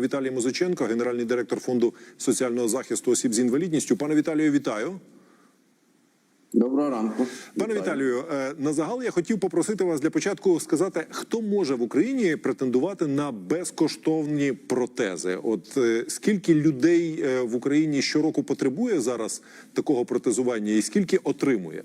Віталій Музиченко, генеральний директор фонду соціального захисту осіб з інвалідністю. Пане Віталію, вітаю. Доброго ранку, Пане. Віталію, е, на загал я хотів попросити вас для початку сказати, хто може в Україні претендувати на безкоштовні протези. От е, скільки людей е, в Україні щороку потребує зараз такого протезування, і скільки отримує?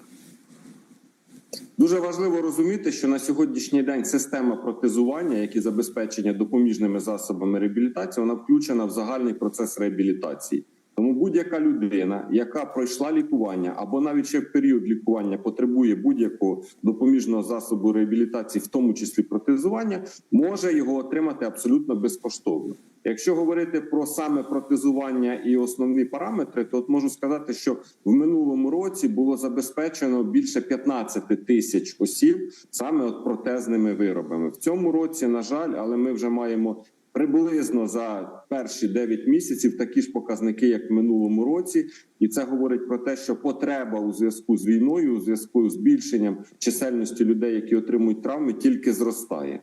Дуже важливо розуміти, що на сьогоднішній день система протезування, як і забезпечення допоміжними засобами реабілітації, вона включена в загальний процес реабілітації. Тому будь-яка людина, яка пройшла лікування або навіть ще в період лікування потребує будь-якого допоміжного засобу реабілітації, в тому числі протезування, може його отримати абсолютно безкоштовно. Якщо говорити про саме протезування і основні параметри, то от можу сказати, що в минулому році було забезпечено більше 15 тисяч осіб саме от протезними виробами. В цьому році, на жаль, але ми вже маємо приблизно за перші 9 місяців такі ж показники, як в минулому році, і це говорить про те, що потреба у зв'язку з війною, у зв'язку з збільшенням чисельності людей, які отримують травми, тільки зростає.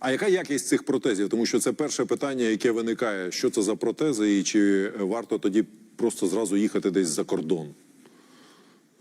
А яка якість цих протезів? Тому що це перше питання, яке виникає: що це за протези, і чи варто тоді просто зразу їхати десь за кордон?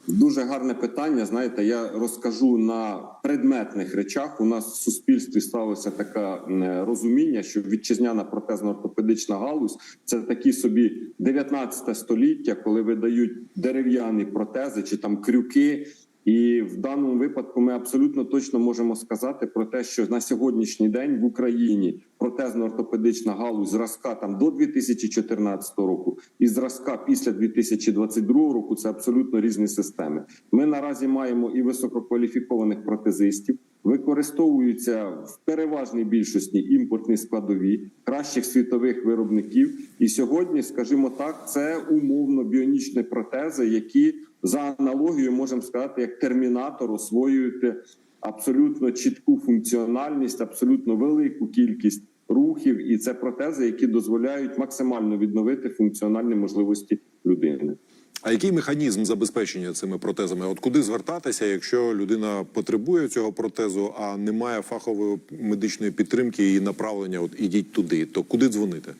Дуже гарне питання. Знаєте, я розкажу на предметних речах. У нас в суспільстві сталося таке розуміння, що вітчизняна протезно-ортопедична галузь це такі собі 19 століття, коли видають дерев'яні протези чи там крюки. І в даному випадку ми абсолютно точно можемо сказати про те, що на сьогоднішній день в Україні протезно-ортопедична галузь зразка там до 2014 року і зразка після 2022 року це абсолютно різні системи. Ми наразі маємо і висококваліфікованих протезистів. Використовуються в переважній більшості імпортні складові кращих світових виробників. І сьогодні, скажімо так, це умовно біонічні протези, які за аналогією можемо сказати, як термінатор освоюють абсолютно чітку функціональність, абсолютно велику кількість рухів, і це протези, які дозволяють максимально відновити функціональні можливості людини. А який механізм забезпечення цими протезами? От куди звертатися, якщо людина потребує цього протезу, а немає фахової медичної підтримки і направлення? От ідіть туди, то куди дзвонити?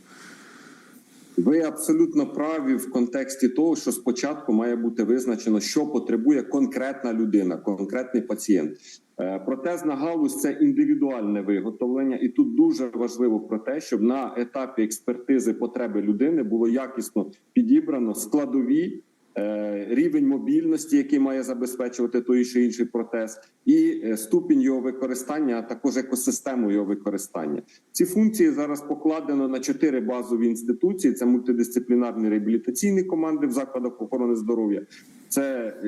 Ви абсолютно праві в контексті того, що спочатку має бути визначено, що потребує конкретна людина, конкретний пацієнт. Е, Протезна галузь це індивідуальне виготовлення, і тут дуже важливо про те, щоб на етапі експертизи потреби людини було якісно підібрано складові. Е, Рівень мобільності, який має забезпечувати той чи інший протез, і е, ступінь його використання, а також екосистему його використання. Ці функції зараз покладено на чотири базові інституції: це мультидисциплінарні реабілітаційні команди в закладах охорони здоров'я, це е,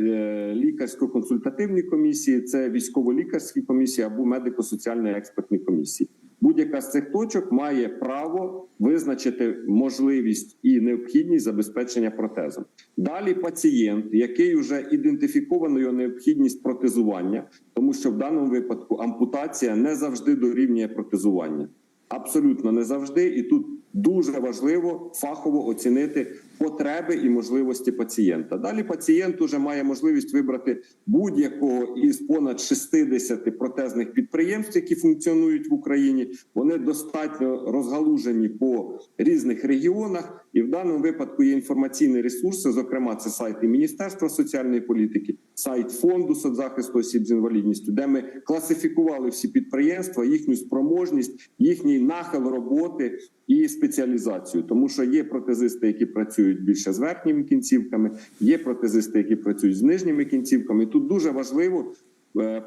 лікарсько-консультативні комісії, це військово-лікарські комісії або медико-соціальні експертні комісії. Будь-яка з цих точок має право визначити можливість і необхідність забезпечення протезом. Далі пацієнт, який вже ідентифіковано його необхідність протезування, тому що в даному випадку ампутація не завжди дорівнює протезування. Абсолютно не завжди, і тут дуже важливо фахово оцінити потреби і можливості пацієнта. Далі пацієнт уже має можливість вибрати будь-якого із понад 60 протезних підприємств, які функціонують в Україні. Вони достатньо розгалужені по різних регіонах, і в даному випадку є інформаційні ресурси. Зокрема, це сайт і Міністерства соціальної політики, сайт фонду соцзахисту осіб з інвалідністю, де ми класифікували всі підприємства, їхню спроможність, їхній нахил роботи і спеціалізацію, тому що є протезисти, які працюють більше з верхніми кінцівками, є протезисти, які працюють з нижніми кінцівками. Тут дуже важливо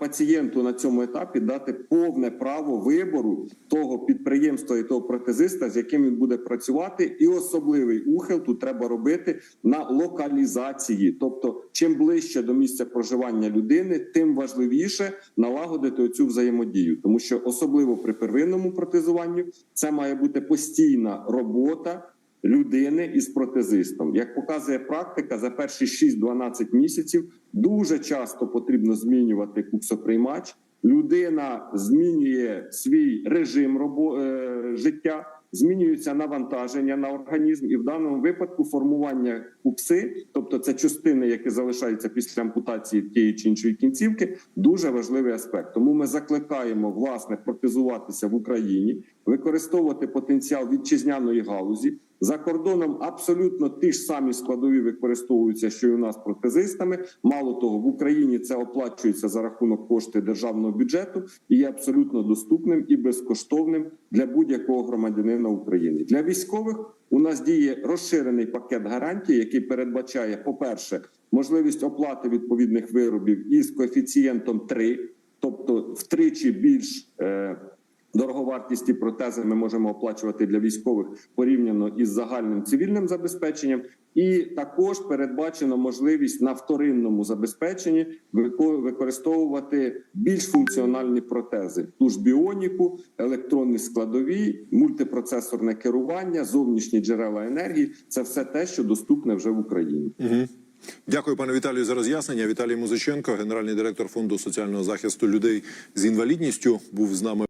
пацієнту на цьому етапі дати повне право вибору того підприємства і того протезиста, з яким він буде працювати, і особливий ухил тут треба робити на локалізації. Тобто, чим ближче до місця проживання людини, тим важливіше налагодити оцю взаємодію, тому що особливо при первинному протезуванні це має бути постійна робота людини із протезистом. Як показує практика, за перші 6-12 місяців дуже часто потрібно змінювати куксоприймач. Людина змінює свій режим робо... е, життя. змінюється навантаження на організм, і в даному випадку формування купси, тобто це частини, які залишаються після ампутації тієї чи іншої кінцівки, дуже важливий аспект. Тому ми закликаємо власне протезуватися в Україні, використовувати потенціал вітчизняної галузі. За кордоном абсолютно ті ж самі складові використовуються, що й у нас протезистами. Мало того, в Україні це оплачується за рахунок кошти державного бюджету і є абсолютно доступним і безкоштовним для будь-якого громадянина України. Для військових у нас діє розширений пакет гарантій, який передбачає, по-перше, можливість оплати відповідних виробів із коефіцієнтом 3, тобто втричі більш. Дороговартісті протези ми можемо оплачувати для військових порівняно із загальним цивільним забезпеченням, і також передбачено можливість на вторинному забезпеченні використовувати більш функціональні протези: ту біоніку, електронні складові, мультипроцесорне керування, зовнішні джерела енергії це все те, що доступне вже в Україні. Дякую, пане Віталію, за роз'яснення. Віталій Музиченко, генеральний директор фонду соціального захисту людей з інвалідністю, був з нами.